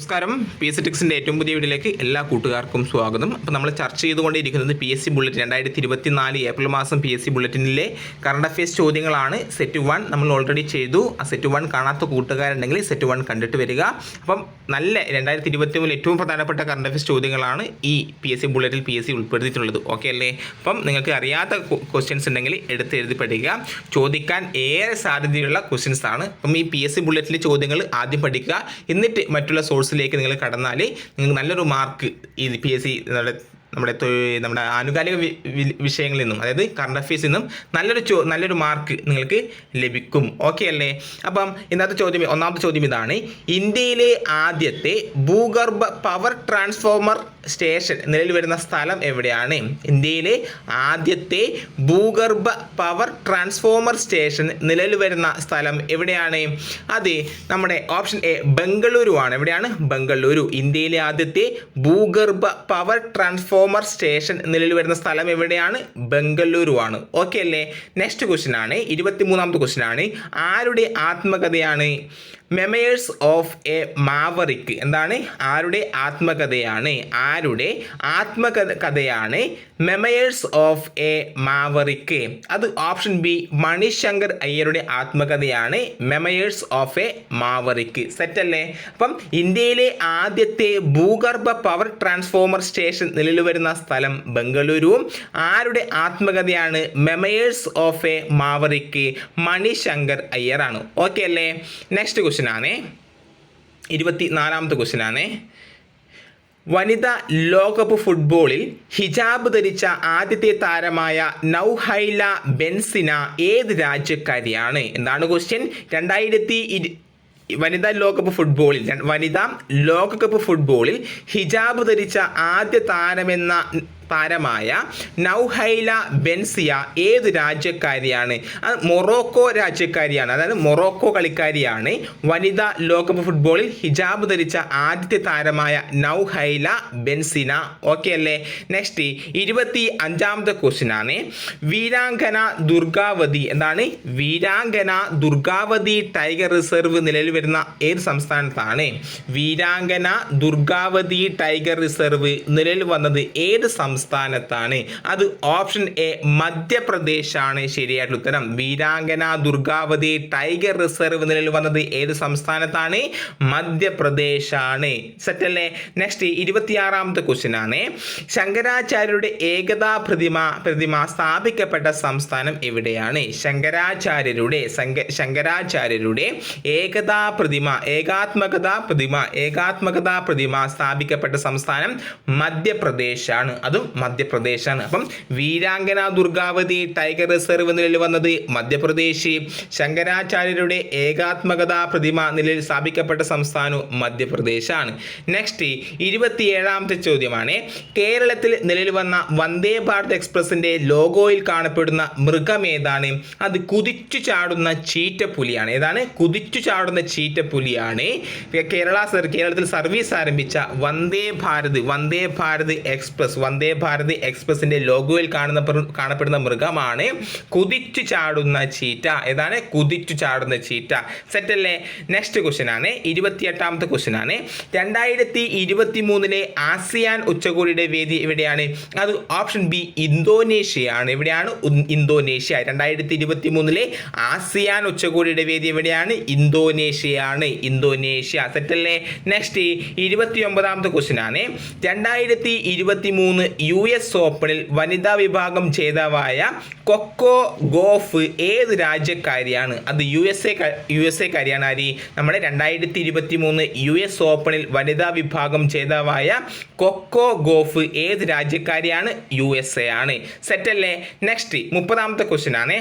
നമസ്കാരം. P S ടിക്സിന്റെ ഏറ്റവും പുതിയ വീഡിയോയിലേക്ക് എല്ലാ കൂട്ടുകാർക്കും സ്വാഗതം. അപ്പോൾ നമ്മൾ ചർച്ച ചെയ്തുകൊണ്ടിരിക്കുന്നത് പി എസ് സി ബുള്ളറ്റിൻ രണ്ടായിരത്തി ഇരുപത്തി നാല് ഏപ്രിൽ മാസം പി എസ് സി ബുള്ളറ്റിനിലെ കറണ്ട് അഫയേഴ്സ് ചോദ്യങ്ങളാണ്. സെറ്റ് വൺ നമ്മൾ ഓൾറെഡി ചെയ്തു. ആ സെറ്റ് വൺ കാണാത്ത കൂട്ടുകാരുണ്ടെങ്കിൽ സെറ്റ് വൺ കണ്ടിട്ട് വരിക. അപ്പം നല്ല രണ്ടായിരത്തി ഇരുപത്തി മൂന്നിൽ ഏറ്റവും പ്രധാനപ്പെട്ട കറണ്ട് അഫയേഴ്സ് ചോദ്യങ്ങളാണ് ഈ പി എസ് സി ബുള്ളറ്റിൽ പി എസ് സി ഉൾപ്പെടുത്തിയിട്ടുള്ളത്. ഓക്കെ അല്ലേ? അപ്പം നിങ്ങൾക്ക് അറിയാത്ത ക്വസ്റ്റ്യൻസ് ഉണ്ടെങ്കിൽ എടുത്ത് എഴുതി പഠിക്കുക ചോദിക്കാൻ ഏറെ സാധ്യതയുള്ള ക്വസ്റ്റ്യൻസ് ആണ്. അപ്പം ഈ പി എസ് സി ബുള്ളറ്റിലെ ചോദ്യങ്ങൾ ആദ്യം പഠിക്കുക. എന്നിട്ട് മറ്റുള്ള സോഴ്സിലേക്ക് നിങ്ങൾ കടന്നാൽ നിങ്ങൾക്ക് നല്ലൊരു മാർക്ക് ഈ പി എസ് സി നമ്മുടെ നമ്മുടെ ആനുകാലിക വിഷയങ്ങളിൽ നിന്നും അതായത് കറണ്ട് അഫയേഴ്സിൽ നിന്നും നല്ലൊരു ചോ നല്ലൊരു മാർക്ക് നിങ്ങൾക്ക് ലഭിക്കും. ഓക്കെ അല്ലേ? അപ്പം ഇന്നത്തെ ചോദ്യം ഒന്നാമത്തെ ചോദ്യം ഇതാണ്. ഇന്ത്യയിലെ ആദ്യത്തെ ഭൂഗർഭ പവർ ട്രാൻസ്ഫോമർ സ്റ്റേഷൻ നിലവിൽ വരുന്ന സ്ഥലം എവിടെയാണ്? ഇന്ത്യയിലെ ആദ്യത്തെ ഭൂഗർഭ പവർ ട്രാൻസ്ഫോമർ സ്റ്റേഷൻ നിലവിൽ വരുന്ന സ്ഥലം എവിടെയാണ്? അത് നമ്മുടെ ഓപ്ഷൻ എ ബംഗളൂരു ആണ് എവിടെയാണ്? ബംഗളൂരു. ഇന്ത്യയിലെ ആദ്യത്തെ ഭൂഗർഭ പവർ ട്രാൻസ്ഫോമർ സ്റ്റേഷൻ നിലവിൽ വരുന്ന സ്ഥലം എവിടെയാണ്? ബംഗളൂരു ആണ് ഓക്കെ അല്ലേ? നെക്സ്റ്റ് ക്വസ്റ്റ്യൻ ആണ്. ഇരുപത്തി മൂന്നാമത്തെ ക്വസ്റ്റ്യൻ ആണ്. ആരുടെ ആത്മകഥയാണ് മെമേഴ്സ് ഓഫ് എ മാവറിക്ക് എന്താണ്? ആരുടെ ആത്മകഥയാണ്? ആരുടെ ആത്മകഥ കഥയാണ് മെമയേഴ്സ് ഓഫ് എ മാവറിക്ക് അത് ഓപ്ഷൻ ബി മണിശങ്കർ അയ്യരുടെ ആത്മകഥയാണ് memoirs of a maverick set അല്ലേ? അപ്പം ഇന്ത്യയിലെ ആദ്യത്തെ ഭൂഗർഭ പവർ ട്രാൻസ്ഫോമർ സ്റ്റേഷൻ നിലവിൽ വരുന്ന സ്ഥലം ബംഗളൂരുവും ആരുടെ ആത്മകഥയാണ് memoirs of a maverick Manishankar അയ്യറാണ് okay അല്ലേ? നെക്സ്റ്റ് ക്വസ്റ്റ്യൻ ആണ് ഇരുപത്തി നാലാമത്തെ ക്വസ്റ്റ്യൻ ആണ് വനിതാ ലോകകപ്പ് ഫുട്ബോളിൽ ഹിജാബ് ധരിച്ച ആദ്യത്തെ താരമായ നൗഹൈല ബെൻസിന ഏത് രാജ്യക്കാരിയാണ്? എന്താണ് ക്വസ്റ്റ്യൻ? രണ്ടായിരത്തി വനിതാ ലോകകപ്പ് ഫുട്ബോളിൽ വനിതാ ലോകകപ്പ് ഫുട്ബോളിൽ ഹിജാബ് ധരിച്ച ആദ്യ താരമെന്ന താരമായ നൗഹൈല ബെൻസിയ ഏത് രാജ്യക്കാരിയാണ്? അത് മൊറോക്കോ രാജ്യക്കാരിയാണ്. അതായത് മൊറോക്കോ കളിക്കാരിയാണ്. വനിതാ ലോകകപ്പ് ഫുട്ബോളിൽ ഹിജാബ് ധരിച്ച ആദ്യത്തെ താരമായ നൗഹൈല ബെൻസിന. ഓക്കെ അല്ലേ? നെക്സ്റ്റ് ഇരുപത്തി അഞ്ചാമത്തെ ക്വസ്റ്റ്യൻ ആണ്. വീരാങ്കന ദുർഗാവതി. എന്താണ്? വീരാങ്കന ദുർഗാവതി ടൈഗർ റിസർവ് നിലവിൽ വരുന്ന ഏത് സംസ്ഥാനത്താണ്? വീരാങ്കന ദുർഗാവതി ടൈഗർ റിസർവ് നിലവിൽ വന്നത് ഏത് സംസ്ഥാനത്താണ്. അത് ഓപ്ഷൻ എ മധ്യപ്രദേശാണ്. ശരിയായിട്ടുള്ള ഉത്തരം. വീരാംഗന ദുർഗാവതി ടൈഗർ റിസർവ് നിലയിൽ വന്നത് ഏത് സംസ്ഥാനത്താണ്? മധ്യപ്രദേശാണ്. സെറ്റ് അല്ലേ നെക്സ്റ്റ് ഇരുപത്തിയാറാമത്തെ ക്വസ്റ്റ്യൻ ആണ്. ശങ്കരാചാര്യരുടെ ഏകതാ പ്രതിമ പ്രതിമ സ്ഥാപിക്കപ്പെട്ട സംസ്ഥാനം എവിടെയാണ്? ശങ്കരാചാര്യരുടെ ശങ്കരാചാര്യരുടെ ഏകതാ പ്രതിമ ഏകാത്മകതാ പ്രതിമ ഏകാത്മകതാ പ്രതിമ സ്ഥാപിക്കപ്പെട്ട സംസ്ഥാനം മധ്യപ്രദേശാണ്. അതും മധ്യപ്രദേശാണ്. അപ്പം വീരാംഗന ദുർഗാവതി ടൈഗർ റിസർവ് നിലയിൽ വന്നത് മധ്യപ്രദേശ്. ശങ്കരാചാര്യരുടെ ഏകാത്മകതാ പ്രതിമ നിലയിൽ സ്ഥാപിക്കപ്പെട്ട സംസ്ഥാനവും മധ്യപ്രദേശാണ്. നെക്സ്റ്റ് ഇരുപത്തിയേഴാമത്തെ ചോദ്യമാണ്. കേരളത്തിൽ നിലവിൽ വന്ന വന്ദേ ഭാരത് എക്സ്പ്രസിന്റെ ലോഗോയിൽ കാണപ്പെടുന്ന മൃഗം ഏതാണ്? അത് കുതിച്ചു ചാടുന്ന ചീറ്റപ്പുലിയാണ്. ഏതാണ്? കുതിച്ചു ചാടുന്ന ചീറ്റപ്പുലിയാണ്. കേരള കേരളത്തിൽ സർവീസ് ആരംഭിച്ച വന്ദേ ഭാരത് വന്ദേ ഭാരത് എക്സ്പ്രസ് വന്ദേ ഭാരത് എക്സ്പ്രസിന്റെ ലോഗോയിൽ കാണുന്ന കാണപ്പെടുന്ന മൃഗമാണ് കുതിച്ചു ചാടുന്ന ചീറ്റ. ഏതാണ്? കുതിച്ചു ചാടുന്ന ചീറ്റ. സെറ്റ് അല്ലേ? നെക്സ്റ്റ് ക്വസ്റ്റ്യൻ ആണ്. ഇരുപത്തിയെട്ടാമത്തെ ക്വസ്റ്റ്യൻ ആണ്. രണ്ടായിരത്തി ഇരുപത്തി മൂന്നിലെ ആസിയാൻ ഉച്ചകോടിയുടെ വേദി എവിടെയാണ്? അത് ഓപ്ഷൻ ബി ഇന്തോനേഷ്യയാണ്. എവിടെയാണ്? ഇന്തോനേഷ്യ. രണ്ടായിരത്തി ഇരുപത്തി മൂന്നിലെ ആസിയാൻ ഉച്ചകോടിയുടെ വേദി എവിടെയാണ്? ഇന്തോനേഷ്യയാണ്. ഇന്തോനേഷ്യ. സെറ്റ് അല്ലേ? നെക്സ്റ്റ് ഇരുപത്തി ഒമ്പതാമത്തെ ക്വസ്റ്റ്യൻ ആണ്. രണ്ടായിരത്തി ഇരുപത്തി മൂന്ന് യു എസ് ഓപ്പണിൽ വനിതാ വിഭാഗം ജേതാവായ കൊക്കോ ഗോഫ് ഏത് രാജ്യക്കാരിയാണ്? അത് U S A U S A കാര്യാണ്. ആര്? നമ്മുടെ രണ്ടായിരത്തി ഇരുപത്തി മൂന്ന് യു എസ് ഓപ്പണിൽ വനിതാ വിഭാഗം ജേതാവായ കൊക്കോ ഗോഫ് ഏത് രാജ്യക്കാരിയാണ്? യു എസ് എ ആണ്. സെറ്റല്ലേ? നെക്സ്റ്റ് മുപ്പതാമത്തെ ക്വസ്റ്റ്യൻ ആണ്.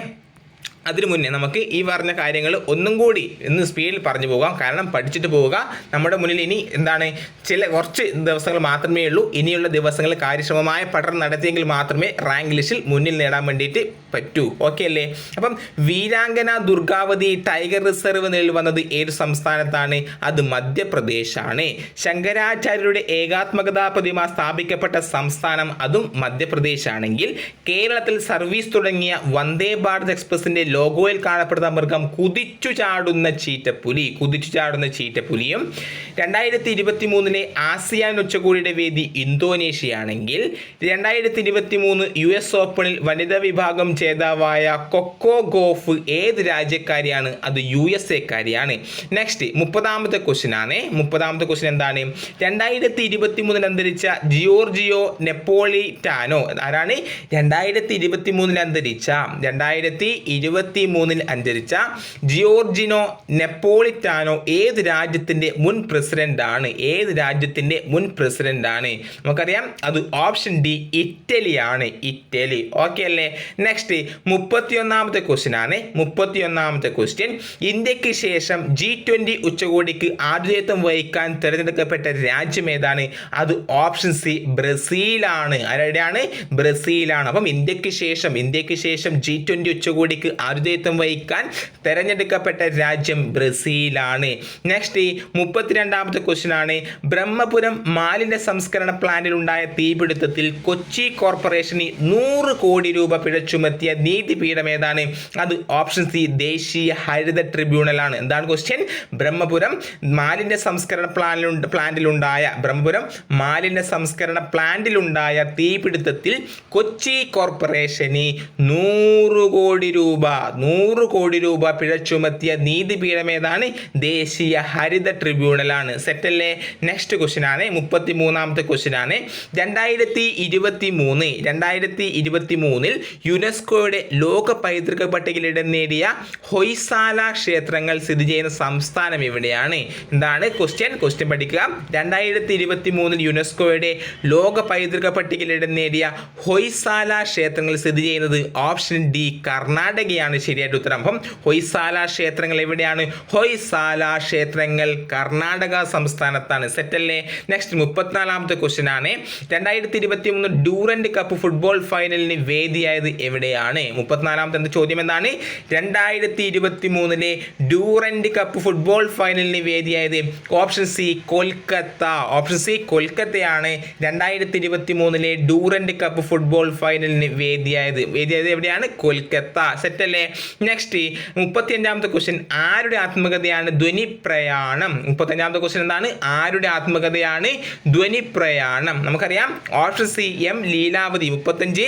അതിനു മുന്നേ നമുക്ക് ഈ പറഞ്ഞ കാര്യങ്ങൾ ഒന്നും കൂടി ഇന്ന് സ്പീഡിൽ പറഞ്ഞു പോകാം. കാരണം പഠിച്ചിട്ട് പോവുക. നമ്മുടെ മുന്നിൽ ഇനി എന്താണ്? ചില കുറച്ച് ദിവസങ്ങൾ മാത്രമേ ഉള്ളൂ. ഇനിയുള്ള ദിവസങ്ങളിൽ കാര്യക്ഷമമായ പഠനം നടത്തിയെങ്കിൽ മാത്രമേ റാങ്ക് ലിസ്റ്റിൽ മുന്നിൽ നേടാൻ വേണ്ടിയിട്ട് പറ്റൂ. ഓക്കെ അല്ലേ? അപ്പം വീരാങ്കന ദുർഗാവതി ടൈഗർ റിസർവ് നിലയിൽ വന്നത് ഏത് സംസ്ഥാനത്താണ്? അത് മധ്യപ്രദേശാണ്. ശങ്കരാചാര്യരുടെ ഏകാത്മകതാ പ്രതിമ സ്ഥാപിക്കപ്പെട്ട സംസ്ഥാനം അതും മധ്യപ്രദേശാണെങ്കിൽ കേരളത്തിൽ സർവീസ് തുടങ്ങിയ വന്ദേ ഭാരത് എക്സ്പ്രസിന്റെ ലോഗോയിൽ കാണപ്പെടുന്ന മൃഗം കുതിച്ചു ചാടുന്ന ചീറ്റപ്പുലി കുതിച്ചു ചാടുന്ന ചീറ്റപ്പുലിയും രണ്ടായിരത്തി ഇരുപത്തി മൂന്നിലെ ആസിയാൻ ഉച്ചകോടിയുടെ വേദി ഇന്തോനേഷ്യയാണെങ്കിൽ രണ്ടായിരത്തി ഇരുപത്തി മൂന്ന് യു എസ് ഓപ്പണിൽ വനിതാ വിഭാഗം ജേതാവായ കൊക്കോ ഗോഫ് ഏത് രാജ്യക്കാരിയാണ്? അത് യു എസ് എക്കാരിയാണ്. നെക്സ്റ്റ് മുപ്പതാമത്തെ ക്വസ്റ്റ്യൻ ആണ്. മുപ്പതാമത്തെ ക്വസ്റ്റ്യൻ എന്താണ്? രണ്ടായിരത്തി ഇരുപത്തി മൂന്നിൽ അന്തരിച്ച ജിയോർജിയോ നെപ്പോളിറ്റാനോ ആരാണ്? രണ്ടായിരത്തി ഇരുപത്തി മൂന്നിൽ അന്തരിച്ച രണ്ടായിരത്തി ഇരുപത്തി മൂന്നിൽ അന്തരിച്ച ജിയോർജിനോ നെപ്പോളിറ്റാനോ ഏത് രാജ്യത്തിന്റെ മുൻ പ്രസിഡന്റാണ് ഏത് രാജ്യത്തിന്റെ മുൻ പ്രസിഡന്റാണ് നമുക്കറിയാം അത് ഓപ്ഷൻ ഡി ഇറ്റലിയാണ്. ഇറ്റലി. ഓക്കെ അല്ലേ? നെക്സ്റ്റ് മുപ്പത്തിയൊന്നാമത്തെ ക്വസ്റ്റ്യൻ ആണ് മുപ്പത്തിയൊന്നാമത്തെ ക്വസ്റ്റ്യൻ ഇന്ത്യയ്ക്ക് ശേഷം ജി ട്വന്റി ഉച്ചകോടിക്ക് ആതിഥേയത്വം വഹിക്കാൻ തിരഞ്ഞെടുക്കപ്പെട്ട രാജ്യം ഏതാണ്? അത് ഓപ്ഷൻ സി ബ്രസീലാണ്. ആരുടെയാണ് ബ്രസീലാണ്. അപ്പം ഇന്ത്യയ്ക്ക് ശേഷം ഇന്ത്യയ്ക്ക് ശേഷം ജി ട്വന്റി ഉച്ചകോടിക്ക് ആതിഥേയത്വം വഹിക്കാൻ തെരഞ്ഞെടുക്കപ്പെട്ട രാജ്യം ബ്രസീലാണ്. നെക്സ്റ്റ് മുപ്പത്തിരണ്ടാമത്തെ ക്വസ്റ്റ്യൻ ആണ്. ബ്രഹ്മപുരം മാലിന്യ സംസ്കരണ പ്ലാന്റിൽ ഉണ്ടായ തീപിടുത്തത്തിൽ കൊച്ചി കോർപ്പറേഷന് നൂറ് കോടി രൂപ പിഴ ചുമത്തിയ നീതിപീഠം ഏതാണ്? അത് ഓപ്ഷൻ സി ദേശീയ ഹരിത ട്രിബ്യൂണലാണ് എന്താണ് ക്വസ്റ്റ്യൻ ബ്രഹ്മപുരം മാലിന്യ സംസ്കരണ പ്ലാനിലുണ്ട് പ്ലാന്റിലുണ്ടായ ബ്രഹ്മപുരം മാലിന്യ സംസ്കരണ പ്ലാന്റിലുണ്ടായ തീപിടുത്തത്തിൽ കൊച്ചി കോർപ്പറേഷന് നൂറ് കോടി രൂപ നൂറ് കോടി രൂപ പിഴ ചുമത്തിയ നീതിപീഠം ഏതാണ്? ദേശീയ ഹരിത ട്രിബ്യൂണലാണ് സെറ്റല്ലേ നെക്സ്റ്റ് ക്വസ്റ്റ്യൻ ആണ് മുപ്പത്തി മൂന്നാമത്തെ ക്വസ്റ്റ്യൻ ആണ്. രണ്ടായിരത്തി ഇരുപത്തി മൂന്ന് രണ്ടായിരത്തി ഇരുപത്തി മൂന്നിൽ യുനെസ്കോയുടെ ലോക പൈതൃക പട്ടികയിൽ ഇടം നേടിയ ഹൊയ്സാല ക്ഷേത്രങ്ങൾ സ്ഥിതി ചെയ്യുന്ന സംസ്ഥാനം എവിടെയാണ്? എന്താണ്? ക്വസ്റ്റ്യൻ ക്വസ്റ്റ്യൻ പഠിക്കുക. രണ്ടായിരത്തി ഇരുപത്തി മൂന്നിൽ യുനെസ്കോയുടെ ലോക പൈതൃക പട്ടികയിൽ ഇടം നേടിയ ഹൊയ്സാല ക്ഷേത്രങ്ങൾ സ്ഥിതി ചെയ്യുന്നത് ഓപ്ഷൻ ഡി കർണാടകയാണ്. ശരിയായിട്ട് ഉത്തരം? അപ്പം ഹൊയ്സാല ക്ഷേത്രങ്ങൾ എവിടെയാണ്? ഹൊയ്സാല ക്ഷേത്രങ്ങൾ കർണാടക സംസ്ഥാനത്താണ്. സെറ്റല്ലേ? നെക്സ്റ്റ് മുപ്പത്തിനാലാമത്തെ ക്വസ്റ്റ്യൻ ആണ്. രണ്ടായിരത്തി ഇരുപത്തി മൂന്ന് ഡൂറൻഡ് കപ്പ് ഫുട്ബോൾ ഫൈനലിന് വേദിയായത് എവിടെയാണ്? മുപ്പത്തിനാലാമത്തെ ചോദ്യം എന്താണ്? രണ്ടായിരത്തി ഇരുപത്തി മൂന്നിലെ ഡൂറൻഡ് കപ്പ് ഫുട്ബോൾ ഫൈനലിന് വേദിയായത് option C Kolkata. Option C കൊൽക്കത്തയാണ് രണ്ടായിരത്തി ഇരുപത്തി മൂന്നിലെ ഡൂറൻഡ് കപ്പ് ഫുട്ബോൾ ഫൈനലിന് വേദിയായത്. വേദിയായത് എവിടെയാണ്? കൊൽക്കത്ത. സെറ്റല്ലേ? നെക്സ്റ്റ് മുപ്പത്തി അഞ്ചാമത്തെ ക്വസ്റ്റ്യൻ ആരുടെ ആത്മകഥയാണ് ധ്വനി പ്രയാണം മുപ്പത്തഞ്ചാമത്തെ ക്വസ്റ്റ്യൻ എന്താണ്? ആരുടെ ആത്മകഥയാണ് ധ്വനി പ്രയാണം നമുക്കറിയാം. Option C M Leelavathi. മുപ്പത്തഞ്ച്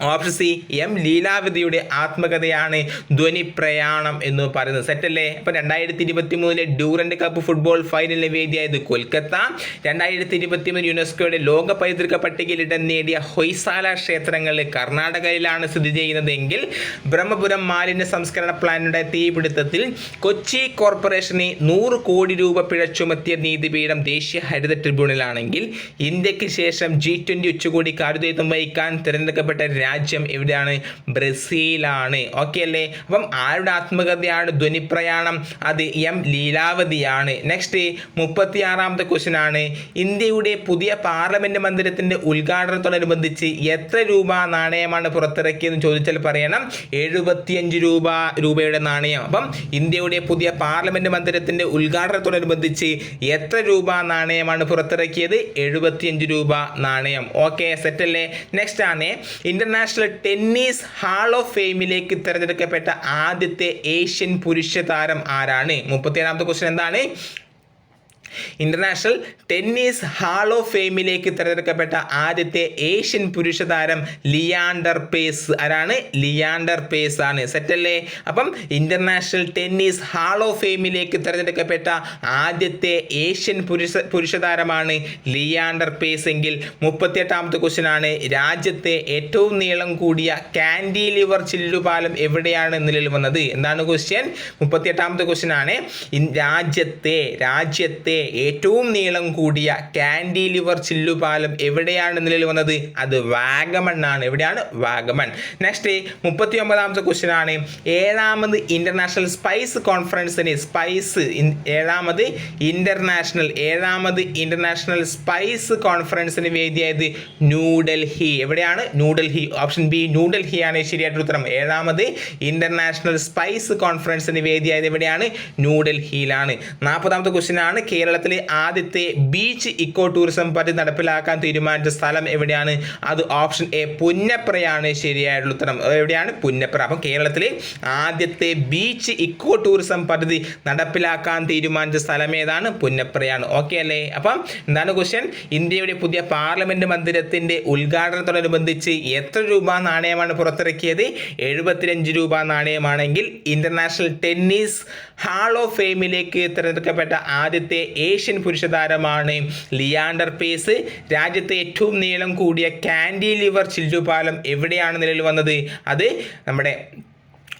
ഓപ്ഷൻ സി എം ലീലാവതിയുടെ ആത്മകഥയാണ് ധ്വനി പ്രയാണം എന്ന് പറയുന്നത്. സെറ്റല്ലേ അപ്പോൾ രണ്ടായിരത്തി ഇരുപത്തി മൂന്നിലെ ഡ്യൂറൻഡ് കപ്പ് ഫുട്ബോൾ ഫൈനലിന് വേദിയായത് കൊൽക്കത്ത. രണ്ടായിരത്തി ഇരുപത്തി മൂന്ന് യുനെസ്കോയുടെ ലോക പൈതൃക പട്ടികയിൽ ഇടം നേടിയ ഹൊയ്സാല ക്ഷേത്രങ്ങൾ കർണാടകയിലാണ് സ്ഥിതി ചെയ്യുന്നതെങ്കിൽ ബ്രഹ്മപുരം മാലിന്യ സംസ്കരണ പ്ലാനിന്റെ തീപിടുത്തത്തിൽ കൊച്ചി കോർപ്പറേഷന് നൂറ് കോടി രൂപ പിഴ ചുമത്തിയ നീതിപീഠം ദേശീയ ഹരിത ട്രിബ്യൂണലാണെങ്കിൽ ഇന്ത്യയ്ക്ക് ശേഷം ജി ട്വന്റി ഉച്ചകോടി ആതിഥേയത്വം വഹിക്കാൻ തിരഞ്ഞെടുക്കപ്പെട്ട രാജ്യം എവിടെയാണ്? ബ്രസീലാണ്. ഓക്കെ അല്ലേ? അപ്പം ആരുടെ ആത്മകഥയാണ് ധ്വനിപ്രയാണം? അത് എം ലീലാവതിയാണ്. നെക്സ്റ്റ് മുപ്പത്തി ആറാമത്തെ ക്വസ്റ്റ്യൻ ആണ്. ഇന്ത്യയുടെ പുതിയ പാർലമെന്റ് മന്ദിരത്തിന്റെ ഉദ്ഘാടനത്തോടനുബന്ധിച്ച് എത്ര രൂപ നാണയമാണ് പുറത്തിറക്കിയെന്ന് ചോദിച്ചാൽ പറയണം. എഴുപത്തിയഞ്ച് രൂപ രൂപയുടെ നാണയം. അപ്പം ഇന്ത്യയുടെ പുതിയ പാർലമെന്റ് മന്ദിരത്തിന്റെ ഉദ്ഘാടനത്തോടനുബന്ധിച്ച് എത്ര രൂപ നാണയമാണ് പുറത്തിറക്കിയത്? എഴുപത്തിയഞ്ച് രൂപ നാണയം. ഓക്കെ സെറ്റല്ലേ നെക്സ്റ്റ് ആണ്. ഇന്റർനാഷണൽ ടെന്നീസ് ഹാൾ ഓഫ് ഫെയിമിലേക്ക് തിരഞ്ഞെടുക്കപ്പെട്ട ആദ്യത്തെ ഏഷ്യൻ പുരുഷ താരം ആരാണ്? മുപ്പത്തിയേഴാമത്തെ ക്വസ്റ്റ്യൻ എന്താണ്? ഇന്റർനാഷണൽ ടെന്നീസ് ഹാൾ ഓഫ് ഫെയിമിലേക്ക് തിരഞ്ഞെടുക്കപ്പെട്ട ആദ്യത്തെ ഏഷ്യൻ പുരുഷ താരം ലിയാണ്ടർ പേസ് ആരാണ്? ലിയാണ്ടർ പേസ് ആണ്. സെറ്റല്ലേ അപ്പം ഇന്റർനാഷണൽ ടെന്നീസ് ഹാൾ ഓഫ് ഫെയിമിലേക്ക് തിരഞ്ഞെടുക്കപ്പെട്ട ആദ്യത്തെ ഏഷ്യൻ പുരുഷ പുരുഷ താരമാണ് ലിയാണ്ടർ പേസ് എങ്കിൽ മുപ്പത്തിയെട്ടാമത്തെ ക്വസ്റ്റ്യൻ ആണ്. രാജ്യത്തെ ഏറ്റവും നീളം കൂടിയ കാൻഡിലിവർ ചില്ലുപാലം എവിടെയാണ് നിലയിൽ വന്നത്? എന്താണ് ക്വസ്റ്റ്യൻ മുപ്പത്തിയെട്ടാമത്തെ ക്വസ്റ്റ്യൻ ആണ്. രാജ്യത്തെ രാജ്യത്തെ ഏറ്റവും നീളം കൂടിയ കാൻഡിലിവർ ചില്ലുപാലം എവിടെയാണ് നിലയിൽ വന്നത്? അത് വാഗമൺ ആണ് എവിടെയാണ്? വാഗമൺ. നെക്സ്റ്റ് മുപ്പത്തി ഒമ്പതാമത്തെ ക്വസ്റ്റ്യൻ ആണ്. ഏഴാമത് ഇന്റർനാഷണൽ സ്പൈസ് കോൺഫറൻസിന് സ്പൈസ് ഏഴാമത് ഇന്റർനാഷണൽ ഏഴാമത് ഇന്റർനാഷണൽ സ്പൈസ് കോൺഫറൻസിന് വേദിയായത് ന്യൂഡൽഹി. എവിടെയാണ്? ന്യൂഡൽഹി. ഓപ്ഷൻ ബി ന്യൂഡൽഹി ആണ്. ശരിയായിട്ടുള്ള ഉത്തരം. ഏഴാമത് ഇന്റർനാഷണൽ സ്പൈസ് കോൺഫറൻസിന് വേദിയായത് എവിടെയാണ്? ന്യൂഡൽഹിയിലാണ്. നാൽപ്പതാമത്തെ ക്വസ്റ്റ്യൻ ആണ്. കേരള കേരളത്തിലെ ആദ്യത്തെ ബീച്ച് ഇക്കോ ടൂറിസം പദ്ധതി നടപ്പിലാക്കാൻ തീരുമാനിച്ച സ്ഥലം എവിടെയാണ്? അത് ഓപ്ഷൻ എ പുന്നപ്രയാണ്. ശരിയായിട്ടുള്ള ഉത്തരം എവിടെയാണ്? പുന്നപ്ര. അപ്പം കേരളത്തിലെ ആദ്യത്തെ ബീച്ച് ഇക്കോ ടൂറിസം പദ്ധതി നടപ്പിലാക്കാൻ തീരുമാനിച്ച സ്ഥലം ഏതാണ്? പുന്നപ്രയാണ്. ഓക്കെ അല്ലേ? അപ്പം എന്താണ് ക്വസ്റ്റ്യൻ ഇന്ത്യയുടെ പുതിയ പാർലമെന്റ് മന്ദിരത്തിന്റെ ഉദ്ഘാടനത്തോടനുബന്ധിച്ച് എത്ര രൂപ നാണയമാണ് പുറത്തിറക്കിയത്? എഴുപത്തിരഞ്ച് രൂപ നാണയമാണെങ്കിൽ ഇന്റർനാഷണൽ ടെന്നീസ് ഹാൾ ഓഫ് ഫെയിമിലേക്ക് തിരഞ്ഞെടുക്കപ്പെട്ട ആദ്യത്തെ ഏഷ്യൻ പുരുഷ താരമാണ് ലിയാണ്ടർ പേസ് രാജ്യത്തെ ഏറ്റവും നീളം കൂടിയ കാൻഡി ലിവർ ചില്ലുപാലം എവിടെയാണ് നിലവിൽ വന്നത്? അത് നമ്മുടെ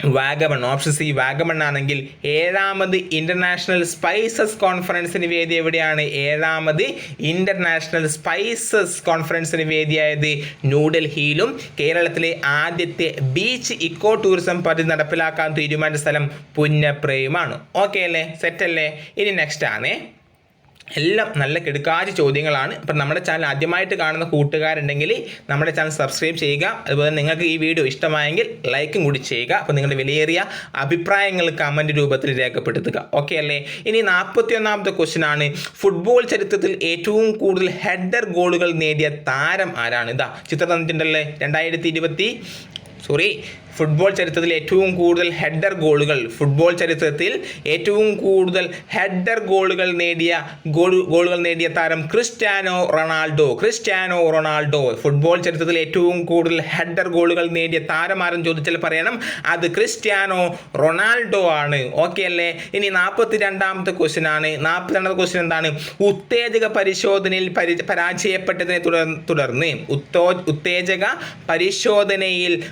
വാഗമൺ ഓപ്ഷൻ സി വാഗമൺ ആണെങ്കിൽ ഏഴാമത് ഇന്റർനാഷണൽ സ്പൈസസ് കോൺഫറൻസിന് വേദി എവിടെയാണ്? ഏഴാമത് ഇന്റർനാഷണൽ സ്പൈസസ് കോൺഫറൻസിന് വേദിയായത് ന്യൂഡൽഹിയിലും. കേരളത്തിലെ ആദ്യത്തെ ബീച്ച് ഇക്കോ ടൂറിസം പദ്ധതി നടപ്പിലാക്കാൻ തീരുമാനിച്ച സ്ഥലം പുന്നപ്രയുമാണ്. ഓക്കെ അല്ലേ? സെറ്റല്ലേ ഇനി നെക്സ്റ്റ് ആണേ. എല്ലാം നല്ല കിടുക്കാച്ച ചോദ്യങ്ങളാണ്. അപ്പം നമ്മുടെ ചാനൽ ആദ്യമായിട്ട് കാണുന്ന കൂട്ടുകാരുണ്ടെങ്കിൽ നമ്മുടെ ചാനൽ സബ്സ്ക്രൈബ് ചെയ്യുക. അതുപോലെ നിങ്ങൾക്ക് ഈ വീഡിയോ ഇഷ്ടമായെങ്കിൽ ലൈക്കും കൂടി ചെയ്യുക. അപ്പോൾ നിങ്ങളുടെ വിലയേറിയ അഭിപ്രായങ്ങൾ കമന്റ് രൂപത്തിൽ രേഖപ്പെടുത്തുക. ഓക്കെ അല്ലേ? ഇനി നാൽപ്പത്തി ഒന്നാമത്തെ ക്വസ്റ്റ്യൻ ആണ്. ഫുട്ബോൾ ചരിത്രത്തിൽ ഏറ്റവും കൂടുതൽ ഹെഡർ ഗോളുകൾ നേടിയ താരം ആരാണ്? ഇതാ ചിത്രം തന്നിട്ടുണ്ടല്ലേ രണ്ടായിരത്തി ഇരുപത്തി സോറി ഫുട്ബോൾ ചരിത്രത്തിൽ ഏറ്റവും കൂടുതൽ ഹെഡർ ഗോളുകൾ ഫുട്ബോൾ ചരിത്രത്തിൽ ഏറ്റവും കൂടുതൽ ഹെഡർ ഗോളുകൾ നേടിയ ഗോൾ ഗോളുകൾ നേടിയ താരം Cristiano Ronaldo Cristiano Ronaldo. Football ചരിത്രത്തിൽ ഏറ്റവും കൂടുതൽ ഹെഡർ ഗോളുകൾ നേടിയ താരം ആരും ചോദിച്ചാൽ പറയണം അത് ക്രിസ്റ്റ്യാനോ റൊണാൾഡോ ആണ്. ഓക്കെ അല്ലേ? ഇനി നാൽപ്പത്തി രണ്ടാമത്തെ ക്വസ്റ്റ്യൻ ആണ്. നാൽപ്പത്തി രണ്ടാമത്തെ ക്വസ്റ്റ്യൻ എന്താണ്? ഉത്തേജക പരിശോധനയിൽ പരി പരാജയപ്പെട്ടതിനെ തുടർന്ന്. ഉത്തോ ഉത്തേജക പരിശോധനയിൽ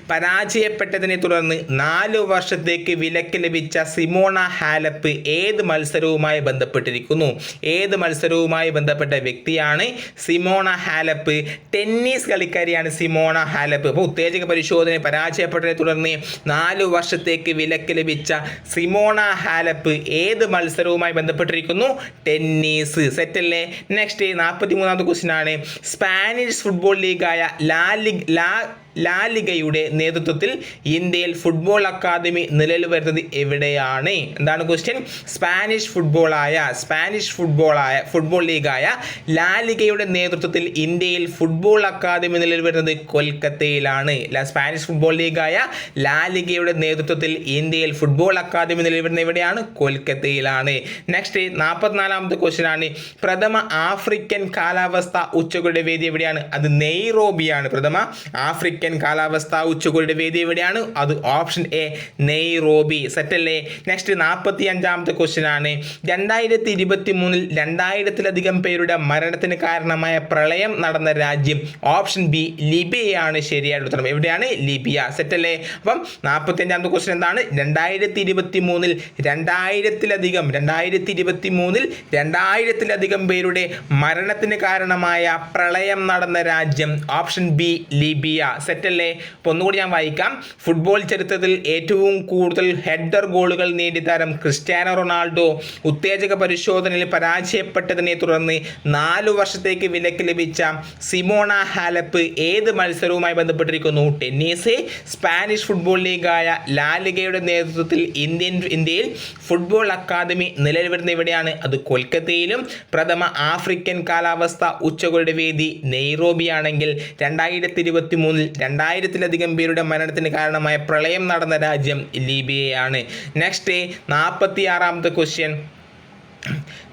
പരാജയപ്പെട്ടതിനെ തുടർന്ന് നാലു വർഷത്തേക്ക് വിലക്ക് ലഭിച്ച സിമോണ ഹാലപ്പ് ഏത് മത്സരവുമായി ബന്ധപ്പെട്ടിരിക്കുന്നു? ഏത് മത്സരവുമായി ബന്ധപ്പെട്ട വ്യക്തിയാണ് സിമോണ ഹാലപ്പ്? ടെന്നീസ് കളിക്കാരിയാണ് സിമോണ ഹാലപ്പ്. അപ്പോൾ ഉത്തേജക പരിശോധന പരാജയപ്പെട്ടതിനെ തുടർന്ന് നാലു വർഷത്തേക്ക് വിലക്ക് ലഭിച്ച സിമോണ ഹാലപ്പ് ഏത് മത്സരവുമായി ബന്ധപ്പെട്ടിരിക്കുന്നു? ടെന്നീസ്. സെറ്റല്ലേ? നെക്സ്റ്റ് നാൽപ്പത്തി മൂന്നാമത്തെ ക്വസ്റ്റ്യൻ ആണ്. സ്പാനിഷ് ഫുട്ബോൾ ലീഗായ ലാ ലിഗ് ലാ ലാലിഗയുടെ നേതൃത്വത്തിൽ ഇന്ത്യയിൽ ഫുട്ബോൾ അക്കാദമി നിലവിൽ വരുന്നത് എവിടെയാണ്? എന്താണ് ക്വസ്റ്റ്യൻ സ്പാനിഷ് ഫുട്ബോളായ സ്പാനിഷ് ഫുട്ബോളായ ഫുട്ബോൾ ലീഗായ ലാലിഗയുടെ നേതൃത്വത്തിൽ ഇന്ത്യയിൽ ഫുട്ബോൾ അക്കാദമി നിലവിൽ വരുന്നത് കൊൽക്കത്തയിലാണ് സ്പാനിഷ് ഫുട്ബോൾ ലീഗായ ലാലിഗയുടെ നേതൃത്വത്തിൽ ഇന്ത്യയിൽ ഫുട്ബോൾ അക്കാദമി നിലവിൽ വരുന്നത് എവിടെയാണ്? കൊൽക്കത്തയിലാണ്. നെക്സ്റ്റ് നാൽപ്പത്തിനാലാമത്തെ ക്വസ്റ്റ്യൻ ആണ്. പ്രഥമ ആഫ്രിക്കൻ കാലാവസ്ഥ ഉച്ചകളുടെ വേദി എവിടെയാണ്? അത് നെയ്റോബിയാണ്. പ്രഥമ ആഫ്രിക്കൻ കാലാവസ്ഥ ഉച്ചകോടിയുടെ വേദി എവിടെയാണ്? അത് ഓപ്ഷൻ എ നെയ്റോബി. സെറ്റല്ലേ നെക്സ്റ്റ് നാൽപ്പത്തി അഞ്ചാമത്തെ ക്വസ്റ്റ്യൻ ആണ്. രണ്ടായിരത്തി ഇരുപത്തി മൂന്നിൽ രണ്ടായിരത്തിലധികം പേരുടെ മരണത്തിന് കാരണമായ പ്രളയം നടന്ന രാജ്യം ഓപ്ഷൻ ബി ലിബിയയാണ്. ശരിയായ ഉത്തരം എവിടെയാണ്? ലിബിയ. സെറ്റ് അല്ലേ അപ്പം നാൽപ്പത്തി അഞ്ചാമത്തെ ക്വസ്റ്റ്യൻ എന്താണ്? രണ്ടായിരത്തി ഇരുപത്തി മൂന്നിൽ രണ്ടായിരത്തിലധികം രണ്ടായിരത്തി ഇരുപത്തി മൂന്നിൽ രണ്ടായിരത്തിലധികം പേരുടെ മരണത്തിന് കാരണമായ പ്രളയം നടന്ന രാജ്യം ഓപ്ഷൻ ബി ലിബിയ. സെറ്റല്ലേ അപ്പോൾ ഒന്നുകൂടി ഞാൻ വായിക്കാം. ഫുട്ബോൾ ചരിത്രത്തിൽ ഏറ്റവും കൂടുതൽ ഹെഡർ ഗോളുകൾ നേടിയ താരം ക്രിസ്ത്യാനോ റൊണാൾഡോ ഉത്തേജക പരിശോധനയിൽ പരാജയപ്പെട്ടതിനെ തുടർന്ന് നാലു വർഷത്തേക്ക് വിലക്ക് ലഭിച്ച സിമോണ ഹാലപ്പ് ഏത് മത്സരവുമായി ബന്ധപ്പെട്ടിരിക്കുന്നു? ടെന്നീസ് സ്പാനിഷ് ഫുട്ബോൾ ലീഗായ ലാലിഗയുടെ നേതൃത്വത്തിൽ ഇന്ത്യൻ ഇന്ത്യയിൽ ഫുട്ബോൾ അക്കാദമി നിലവിൽ വരുന്ന എവിടെയാണ്? അത് കൊൽക്കത്തയിലും. പ്രഥമ ആഫ്രിക്കൻ കാലാവസ്ഥ ഉച്ചകളുടെ വേദി നെയ്റോബിയാണെങ്കിൽ രണ്ടായിരത്തി ഇരുപത്തി മൂന്നിൽ രണ്ടായിരത്തിലധികം പേരുടെ മരണത്തിന് കാരണമായ പ്രളയം നടന്ന രാജ്യം ലീബിയയാണ്. നെക്സ്റ്റ് നാൽപ്പത്തി ആറാമത്തെ ക്വസ്റ്റ്യൻ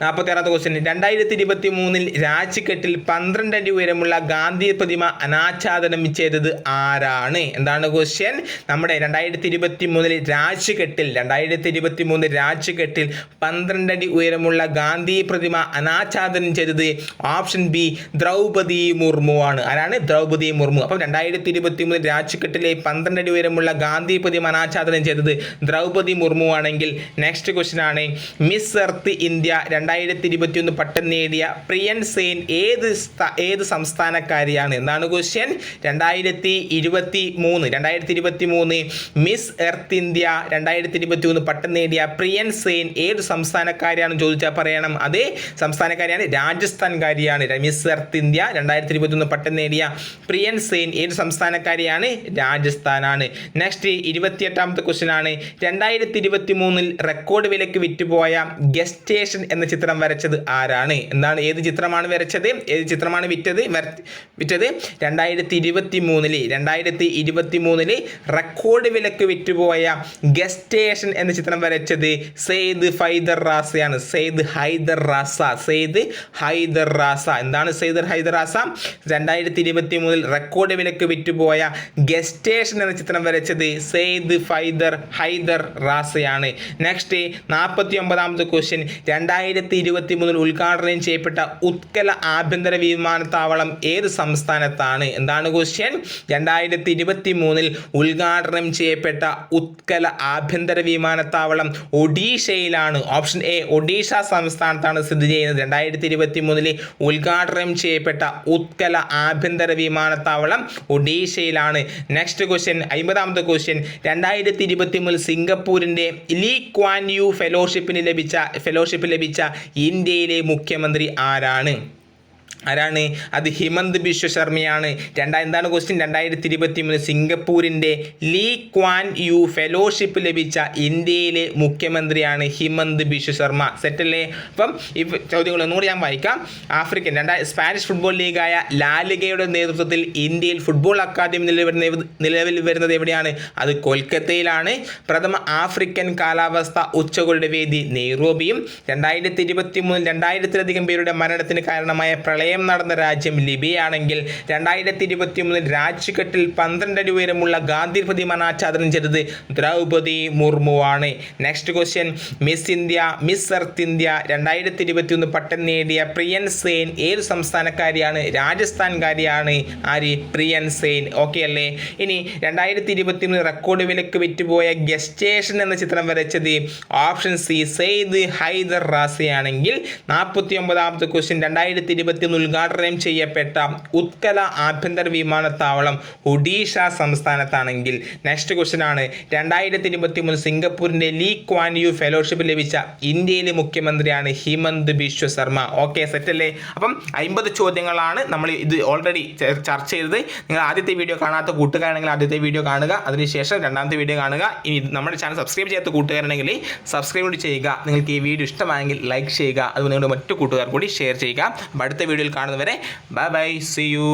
നാൽപ്പത്തി ആറാമത്തെ ക്വസ്റ്റ്യൻ രണ്ടായിരത്തി ഇരുപത്തി മൂന്നിൽ രാജ്ഘട്ടിൽ പന്ത്രണ്ട് അടി ഉയരമുള്ള ഗാന്ധി പ്രതിമ അനാച്ഛാദനം ചെയ്തത് ആരാണ്? എന്താണ് ക്വസ്റ്റ്യൻ നമ്മുടെ രണ്ടായിരത്തി ഇരുപത്തി മൂന്നിൽ രാജ്ഘട്ടിൽ രണ്ടായിരത്തി ഇരുപത്തി മൂന്ന് രാജ്ഘട്ടിൽ പന്ത്രണ്ട് അടി ഉയരമുള്ള ഗാന്ധി പ്രതിമ അനാച്ഛാദനം ചെയ്തത് ഓപ്ഷൻ ബി ദ്രൗപദി മുർമു ആണ്. ആരാണ്? ദ്രൗപദി മുർമു. അപ്പം രണ്ടായിരത്തി ഇരുപത്തി മൂന്ന് രാജ്ഘട്ടിലെ പന്ത്രണ്ട് അടി ഉയരമുള്ള ഗാന്ധി പ്രതിമ അനാച്ഛാദനം ചെയ്തത് ദ്രൗപദി മുർമു ആണെങ്കിൽ നെക്സ്റ്റ് ക്വസ്റ്റ്യൻ ആണ്. മിസ് എർത്ത് ഇന്ത്യ രണ്ടായിരത്തി ഇരുപത്തിയൊന്ന് പട്ടം നേടിയ പ്രിയൻ സെയിൻ ഏത് ഏത് സംസ്ഥാനക്കാരിയാണ്? എന്നാണ് ക്വസ്റ്റ്യൻ രണ്ടായിരത്തി ഇരുപത്തി മൂന്ന് രണ്ടായിരത്തി ഇരുപത്തി മൂന്ന് മിസ് എർത്ത് ഇന്ത്യ രണ്ടായിരത്തി ഇരുപത്തി ഒന്ന് പട്ടം നേടിയ പ്രിയൻ സെയിൻ ഏത് സംസ്ഥാനക്കാരിയാണ് ചോദിച്ചാൽ പറയണം. അതേ സംസ്ഥാനക്കാരിയാണ് രാജസ്ഥാൻകാരിയാണ്. മിസ് എർത്ത് ഇന്ത്യ രണ്ടായിരത്തി ഇരുപത്തി ഒന്ന് പട്ടം നേടിയ പ്രിയൻ സെയിൻ ഏത് സംസ്ഥാനക്കാരിയാണ്? രാജസ്ഥാനാണ്. നെക്സ്റ്റ് ഇരുപത്തിയെട്ടാമത്തെ ക്വസ്റ്റ്യൻ ആണ്. രണ്ടായിരത്തി ഇരുപത്തി മൂന്നിൽ റെക്കോർഡ് വിലക്ക് വിറ്റുപോയ ഗസ്റ്റേഷൻ ഗസ്റ്റേഷൻ എന്ന ചിത്രം വരച്ചത് ആരാണ്? എന്താണ് ഏത് ചിത്രമാണ് വരച്ചത്? ഏത് ചിത്രമാണ് വിറ്റത്? വിറ്റത് രണ്ടായിരത്തി ഇരുപത്തി മൂന്നിൽ രണ്ടായിരത്തി ഇരുപത്തി മൂന്നിൽ റെക്കോർഡ് വിലക്ക് വിറ്റുപോയ ഗസ്റ്റേഷൻ എന്ന ചിത്രം വരച്ചത് സെയ്ദ് ഫൈദർ റാസയാണ്. സെയ്ദ് ഹൈദർ റാസ. സെയ്ദ് ഹൈദർ റാസ. എന്താണ് സെയ്ദർ ഹൈദർ റാസ? രണ്ടായിരത്തി ഇരുപത്തി മൂന്നിൽ റെക്കോർഡ് വിലക്ക് വിറ്റുപോയ ഗസ്റ്റേഷൻ എന്ന ചിത്രം വരച്ചത് സെയ്ദ് ഫൈദർ ഹൈദർ റാസയാണ്. നെക്സ്റ്റ് നാൽപ്പത്തി ഒമ്പതാമത്തെ ക്വസ്റ്റ്യൻ രണ്ടായിരത്തി ഇരുപത്തി മൂന്നിൽ ഉദ്ഘാടനം ചെയ്യപ്പെട്ട ഉത്കല ആഭ്യന്തര വിമാനത്താവളം ഏത് സംസ്ഥാനത്താണ്? എന്താണ് ക്വസ്റ്റ്യൻ രണ്ടായിരത്തി ഇരുപത്തി മൂന്നിൽ ഉദ്ഘാടനം ചെയ്യപ്പെട്ട ഉത്കല ആഭ്യന്തര വിമാനത്താവളം ഒഡീഷയിലാണ്. ഓപ്ഷൻ എ ഒഡീഷ സംസ്ഥാനത്താണ് സ്ഥിതി ചെയ്യുന്നത്. രണ്ടായിരത്തി ഇരുപത്തി മൂന്നിൽ ഉദ്ഘാടനം ചെയ്യപ്പെട്ട ഉത്കല ആഭ്യന്തര വിമാനത്താവളം ഒഡീഷയിലാണ്. നെക്സ്റ്റ് ക്വസ്റ്റ്യൻ അമ്പതാമത്തെ ക്വസ്റ്റ്യൻ രണ്ടായിരത്തി ഇരുപത്തി മൂന്നിൽ സിംഗപ്പൂരിന്റെ ലീ ക്വാൻ യു ഫെലോഷിപ്പിന് ലഭിച്ച ഫെലോഷിപ്പ് ലഭിച്ച ഇന്ത്യയിലെ മുഖ്യമന്ത്രി ആരാണ്? ആരാണ്? അത് ഹിമന്ത് ബിശ്വ ശർമ്മയാണ്. രണ്ടാ എന്താണ് ക്വസ്റ്റ്യൻ രണ്ടായിരത്തി ഇരുപത്തി മൂന്ന് സിംഗപ്പൂരിന്റെ ലീ ക്വാൻ യു ഫെലോഷിപ്പ് ലഭിച്ച ഇന്ത്യയിലെ മുഖ്യമന്ത്രിയാണ് ഹിമന്ത് ബിശ്വ ശർമ്മ. സെറ്റല്ലേ അപ്പം ഈ ചോദ്യങ്ങൾ ഒന്നുകൂടി ഞാൻ വായിക്കാം. ആഫ്രിക്കൻ രണ്ടായി സ്പാനിഷ് ഫുട്ബോൾ ലീഗായ ലാലിഗയുടെ നേതൃത്വത്തിൽ ഇന്ത്യയിൽ ഫുട്ബോൾ അക്കാദമി നിലവിൽ നിലവിൽ വരുന്നത് എവിടെയാണ്? അത് കൊൽക്കത്തയിലാണ്. പ്രഥമ ആഫ്രിക്കൻ കാലാവസ്ഥ ഉച്ചകളുടെ വേദി നെയ്റോബിയും. രണ്ടായിരത്തി ഇരുപത്തി മൂന്നിൽ രണ്ടായിരത്തിലധികം പേരുടെ മരണത്തിന് കാരണമായ പ്രളയം നടന്ന രാജ്യം ലിബിയാണെങ്കിൽ രണ്ടായിരത്തി ഇരുപത്തി മൂന്നിൽ രാജ്ഘട്ടിൽ പന്ത്രണ്ട് അടി ഉയരമുള്ള ഗാന്ധി പ്രതിമ അനാച്ഛാദനം ചെയ്തത് Droupadi മുർമുവാണ്. Next question Miss India Miss Earth India രണ്ടായിരത്തി ഇരുപത്തി ഒന്ന് പട്ടം നേടിയ പ്രിയൻ സെയിൻ ഏത് സംസ്ഥാനക്കാരിയാണ്? രാജസ്ഥാൻകാരിയാണ് ആര്? പ്രിയൻ സെയിൻ ഓക്കെ അല്ലേ? ഇനി രണ്ടായിരത്തി ഇരുപത്തി മൂന്ന് റെക്കോർഡ് വിലക്ക് വിറ്റുപോയ ഗസ്റ്റേഷൻ എന്ന ചിത്രം വരച്ചത് ഓപ്ഷൻ സി സെയ്ദ് ഹൈദർ റാസിയാണെങ്കിൽ നാൽപ്പത്തി ഒമ്പതാമത്തെ ക്വസ്റ്റ്യൻ രണ്ടായിരത്തി ഇരുപത്തി ഒന്ന് ഉദ്ഘാടനം ചെയ്യപ്പെട്ട ഉത്കല ആഭ്യന്തര വിമാനത്താവളം ഒഡീഷ സംസ്ഥാനത്താണെങ്കിൽ നെക്സ്റ്റ് ക്വസ്റ്റ്യൻ ആണ്. രണ്ടായിരത്തി ഇരുപത്തി മൂന്ന് സിംഗപ്പൂരിന്റെ ലീ ക്വാൻ യു ഫെലോഷിപ്പ് ലഭിച്ച ഇന്ത്യയിലെ മുഖ്യമന്ത്രിയാണ് ഹിമന്ത് ബിശ്വ ശർമ്മ. ഓക്കെ സെറ്റ് അല്ലേ? അപ്പം അമ്പത് ചോദ്യങ്ങളാണ് നമ്മൾ ഇത് ഓൾറെഡി ചർച്ച ചെയ്തത്. നിങ്ങൾ ആദ്യത്തെ വീഡിയോ കാണാത്ത കൂട്ടുകാരാണെങ്കിൽ ആദ്യത്തെ വീഡിയോ കാണുക. അതിനുശേഷം രണ്ടാമത്തെ വീഡിയോ കാണുക. ഇനി നമ്മുടെ ചാനൽ സബ്സ്ക്രൈബ് ചെയ്യാത്ത കൂട്ടുകാരാണെങ്കിൽ സബ്സ്ക്രൈബ് ചെയ്യുക. നിങ്ങൾക്ക് ഈ വീഡിയോ ഇഷ്ടമായെങ്കിൽ ലൈക്ക് ചെയ്യുക. അതുപോലെ നിങ്ങളുടെ മറ്റു കൂട്ടുകാർ കൂടി ഷെയർ ചെയ്യുക. അടുത്ത വീഡിയോയിൽ കാണുന്നവരെ ബൈ ബൈ സി യു